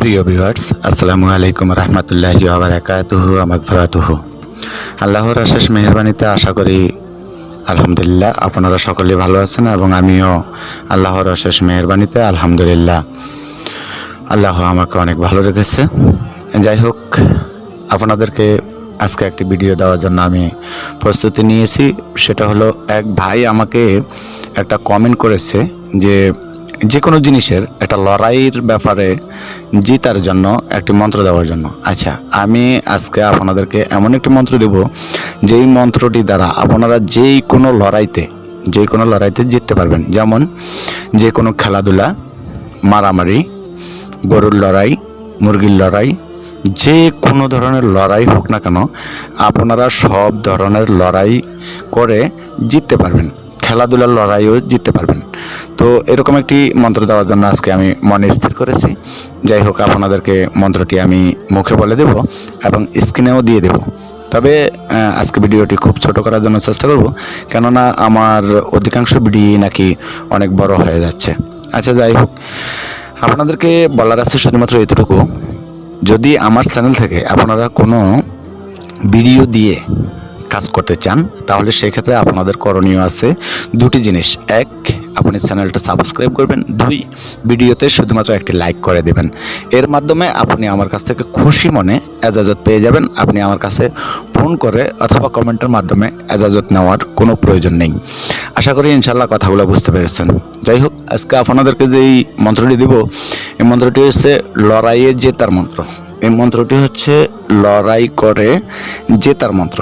প্রিয় ভিউয়ার্স আসসালামু আলাইকুম রহমতুল্লাহি আবরাকাতুহু আমাকফরাতুহু আল্লাহর আশেষ মেহরবানিতে আশা করি, আলহামদুলিল্লাহ, আপনারা সকলে ভালো আছেন এবং আমিও আল্লাহর অশেষ মেহরবানিতে আলহামদুলিল্লাহ। আল্লাহ আমাকে অনেক ভালো রেখেছে। যাই হোক, আপনাদেরকে আজকে একটি ভিডিও দেওয়ার জন্য আমি প্রস্তুতি নিয়েছি। সেটা হলো, এক ভাই আমাকে একটা কমেন্ট করেছে যে যে কোনো জিনিসের একটা লড়াইয়ের ব্যাপারে জিতার জন্য একটি মন্ত্র দেওয়ার জন্য। আচ্ছা আমি আজকে আপনাদেরকে এমন একটি মন্ত্র দেব, যেই মন্ত্রটি দ্বারা আপনারা যেই কোনো লড়াইতে যে কোনো লড়াইতে জিততে পারবেন। যেমন যে কোনো খেলাধুলা, মারামারি, গরুর লড়াই, মুরগির লড়াই যে কোনো ধরনের লড়াই হোক না কেন, আপনারা সব ধরনের লড়াই করে জিততে পারবেন। খেলাধুলার লড়াইও জিততে পারবেন। তো এরকম একটি মন্ত্র দেওয়ার জন্য আজকে আমি মনে স্থির করেছি। যাই হোক, আপনাদেরকে মন্ত্রটি আমি মুখে বলে দেব এবং স্ক্রিনেও দিয়ে দেব। তবে আজকে ভিডিওটি খুব ছোট করার জন্য চেষ্টা করব, কেননা আমার অধিকাংশ ভিডিও নাকি অনেক বড় হয়ে যাচ্ছে। আচ্ছা যাই হোক, আপনাদেরকে বলার আছে শুধুমাত্র এতটুকু। যদি আমার চ্যানেল থেকে আপনারা কোনো ভিডিও দিয়ে কাজ করতে চান, তাহলে সেক্ষেত্রে আপনাদের করণীয় আছে দুটি জিনিস। এক, আপনি চ্যানেলটা সাবস্ক্রাইব করবেন। দুই, ভিডিওতে শুধুমাত্র একটি লাইক করে দেবেন। এর মাধ্যমে আপনি আমার কাছ থেকে খুশি মনে এজাজত পেয়ে যাবেন। আপনি আমার কাছে ফোন করে অথবা কমেন্টের মাধ্যমে এজাজত নেওয়ার কোনো প্রয়োজন নেই। আশা করি ইনশাল্লাহ কথাগুলো বুঝতে পেরেছেন। যাই হোক, আজকে আপনাদেরকে যেই মন্ত্রটি দিব, এই মন্ত্রটি হচ্ছে লড়াইয়ে জেতার মন্ত্র। এই মন্ত্রটি হচ্ছে লড়াই করে জেতার মন্ত্র।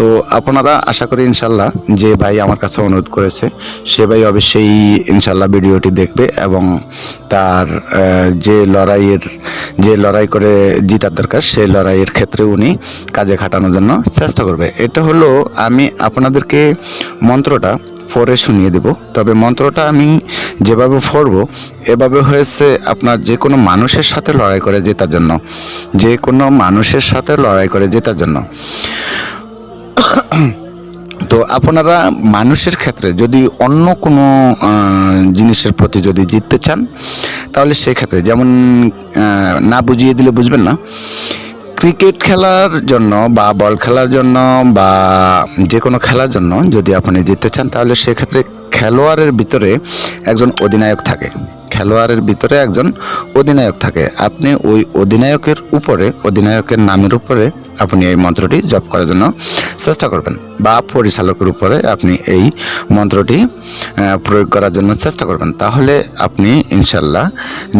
তো আপনারা আশা করি ইনশাল্লাহ যে ভাই আমার কাছে অনুরোধ করেছে, সে ভাই অবশ্যই ইনশাল্লাহ ভিডিওটি দেখবে এবং তার যে লড়াইয়ের, যে লড়াই করে জিতার দরকার, সেই লড়াইয়ের ক্ষেত্রে উনি কাজে খাটানোর জন্য চেষ্টা করবে। এটা হলো আমি আপনাদেরকে মন্ত্রটা পরে শুনিয়ে দেব। তবে মন্ত্রটা আমি যেভাবে পড়ব, এভাবে হয়েছে আপনার যে কোনো মানুষের সাথে লড়াই করে জেতার জন্য, যে কোনো মানুষের সাথে লড়াই করে জেতার জন্য। তো আপনারা মানুষের ক্ষেত্রে যদি অন্য কোনো জিনিসের প্রতি যদি জিততে চান, তাহলে সেক্ষেত্রে যেমন না বুঝিয়ে দিলে বুঝবেন না, ক্রিকেট খেলার জন্য বা বল খেলার জন্য বা যে কোনো খেলার জন্য যদি আপনি জিততে চান, তাহলে সেক্ষেত্রে খেলোয়াড়ের ভিতরে একজন অধিনায়ক থাকে। খেলোয়াড়ের ভিতরে একজন অধিনায়ক থাকে। আপনি ওই অধিনায়কের উপরে, অধিনায়কের নামের উপরে আপনি এই মন্ত্রটি জপ করার জন্য চেষ্টা করবেন বা পরিচালকের উপরে আপনি এই মন্ত্রটি প্রয়োগ করার জন্য চেষ্টা করবেন। তাহলে আপনি ইনশাল্লাহ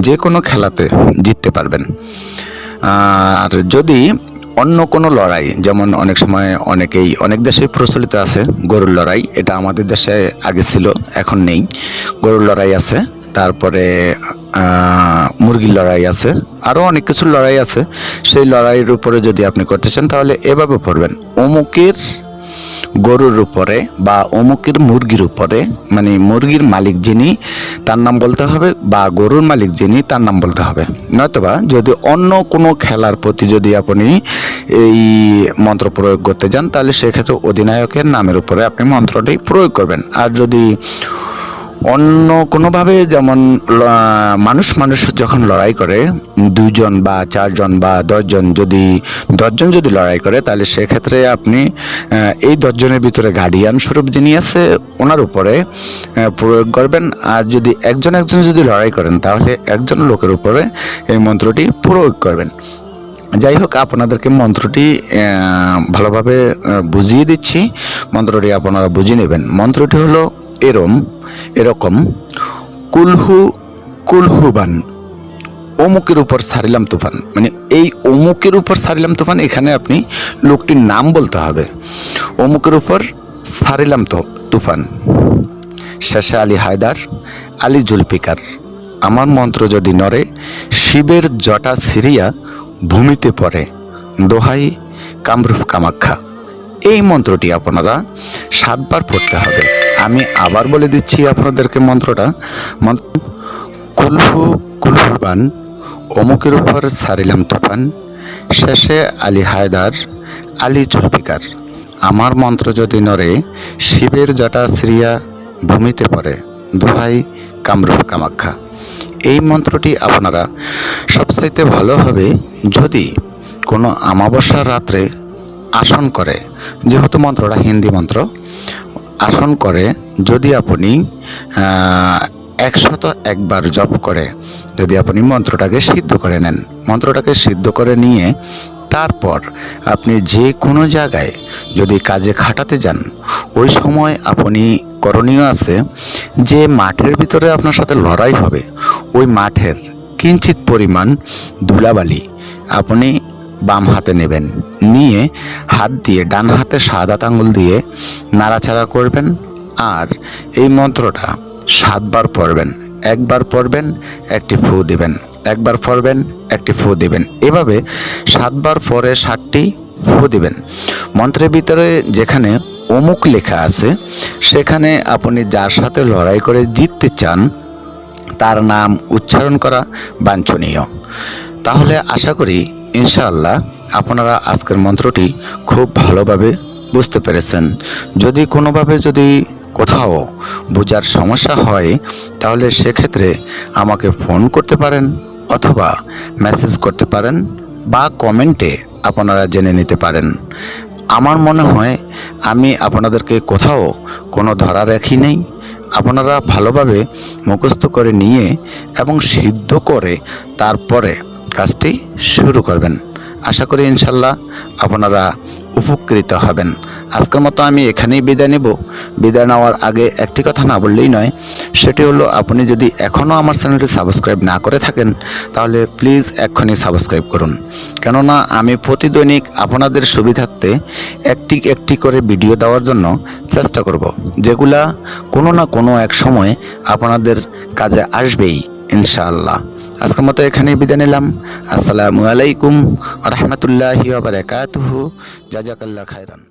যে কোনো খেলাতে জিততে পারবেন। আর যদি অন্য কোনো লড়াই, যেমন অনেক সময় অনেকেই, অনেক দেশে প্রচলিত আছে গরুর লড়াই, এটা আমাদের দেশে আগে ছিল, এখন নেই। গরুর লড়াই আছে। তারপরে মুরগির লড়াই আছে। আরও অনেক কিছু লড়াই আছে। সেই লড়াইয়ের উপরে যদি আপনি করতে চান, তাহলে এভাবে পড়বেন। অমুকের গরুর উপরে বা অমুকের মুরগির উপরে মানে মুরগির মালিক যিনি, তার নাম বলতে হবে, বা গরুর মালিক যিনি, তার নাম বলতে হবে। নয়তোবা যদি অন্য কোনো খেলার প্রতি যদি আপনি এই মন্ত্র প্রয়োগ করতে যান, তাহলে সেক্ষেত্রে অধিনায়কের নামের উপরে আপনি মন্ত্রটি প্রয়োগ করবেন। আর যদি অন্য কোনোভাবে যেমন মানুষ মানুষ যখন লড়াই করে, দুইজন বা চারজন বা দশজন যদি দশজন যদি লড়াই করে, তাহলে সেক্ষেত্রে আপনি এই দশজনের ভিতরে গার্ডিয়ান স্বরূপ যিনি আছে, ওনার উপরে প্রয়োগ করবেন। আর যদি একজন একজন যদি লড়াই করেন, তাহলে একজন লোকের উপরে এই মন্ত্রটি প্রয়োগ করবেন। যাই হোক, আপনাদেরকে মন্ত্রটি ভালোভাবে বুঝিয়ে দিচ্ছি। মন্ত্রটি আপনারা বুঝে নেবেন। মন্ত্রটি হলো এরম, এরকম, কুলহু, কুলহুবান, অমুকের উপর সারিলাম তুফান। মানে এই অমুকের উপর সারিলাম তুফান, এখানে আপনি লোকটির নাম বলতে হবে। অমুকের উপর সারিলাম তো তুফান। শেষে আলী হায়দার, আলী জুলফিকার, আমার মন্ত্র যদি নড়ে, শিবের জটা সিরিয়া ভূমিতে পড়ে, দোহাই কামরূপ কামাখ্যা। এই মন্ত্রটি আপনারা সাতবার পড়তে হবে। আমি আবার বলে দিচ্ছি আপনাদেরকে মন্ত্রটা। মন্ত্র কুলহু কুলহুবান অমুকের উপর সারিলাম তুফান, শেষে আলী হায়দার, আলী জুলফিকার। আমার মন্ত্র যদি নড়ে, শিবের জটা সিরিয়া ভূমিতে পড়ে, দোহাই কামরূপ কামাখ্যা। এই মন্ত্রটি আপনারা সবচাইতে ভালো হবে যদি কোনো আমাবস্যার রাত্রে আসন করে, যেহেতু মন্ত্রটা হিন্দি মন্ত্র আসন করে যদি আপনি একশত একবার জপ করে, যদি আপনি মন্ত্রটাকে সিদ্ধ করে নেন। মন্ত্রটাকে সিদ্ধ করে নিয়ে তারপর আপনি যে কোনো জায়গায় যদি কাজে খাটাতে যান, ওই সময় আপনি করণীয় আছে যে মাঠের ভিতরে আপনার সাথে লড়াই হবে। ওই মাঠের কিঞ্চিত পরিমাণ ধুলাবালি আপনি বাম হাতে নেবেন। নিয়ে হাত দিয়ে ডান হাতে সাদা আঙুল দিয়ে নাড়াচাড়া করবেন আর এই মন্ত্রটা সাতবার পড়বেন। একবার পড়বেন, একটি ফু দিবেন। একবার পড়বেন, একটি ফু দিবেন। এভাবে সাতবার পরে ষাটটি ফু দিবেন। মন্ত্রের ভিতরে যেখানে অমুক লেখা আছে, সেখানে আপনি যার সাথে লড়াই করে জিততে চান, তার নাম উচ্চারণ করা বাঞ্ছনীয়। তাহলে আশা করি ইনশাআল্লাহ আপনারা আজকের মন্ত্রটি খুব ভালোভাবে বুঝতে পেরেছেন। যদি কোনোভাবে যদি কোথাও বোঝার সমস্যা হয়, তাহলে সেক্ষেত্রে আমাকে ফোন করতে পারেন অথবা মেসেজ করতে পারেন বা কমেন্টে আপনারা জেনে নিতে পারেন। আমার মনে হয় আমি আপনাদেরকে কোথাও কোনো ধরা রাখি নেই। আপনারা ভালোভাবে মুখস্থ করে নিয়ে এবং সিদ্ধ করে তারপরে কাজটি শুরু করবেন। আশা করি ইনশাল্লাহ আপনারা উপকৃত হবেন। আজকের মতো আমি এখানেই বিদায় নেব। বিদায় নেওয়ার আগে একটি কথা না বললেই নয়, সেটি হলো আপনি যদি এখনও আমার চ্যানেলটি সাবস্ক্রাইব না করে থাকেন, তাহলে প্লিজ এক্ষুনি সাবস্ক্রাইব করুন। কেননা আমি প্রতিদৈনিক আপনাদের সুবিধার্থে একটি একটি করে ভিডিও দেওয়ার জন্য চেষ্টা করব, যেগুলা কোনো না কোনো এক সময় আপনাদের কাজে আসবেই, ইনশাআল্লাহ। আজকের মতো এখানেই বিদায় নিলাম। আসসালামু আলাইকুম রহমতুল্লাহি বারাকাতুহু। জাজাকাল্লা খায়রান।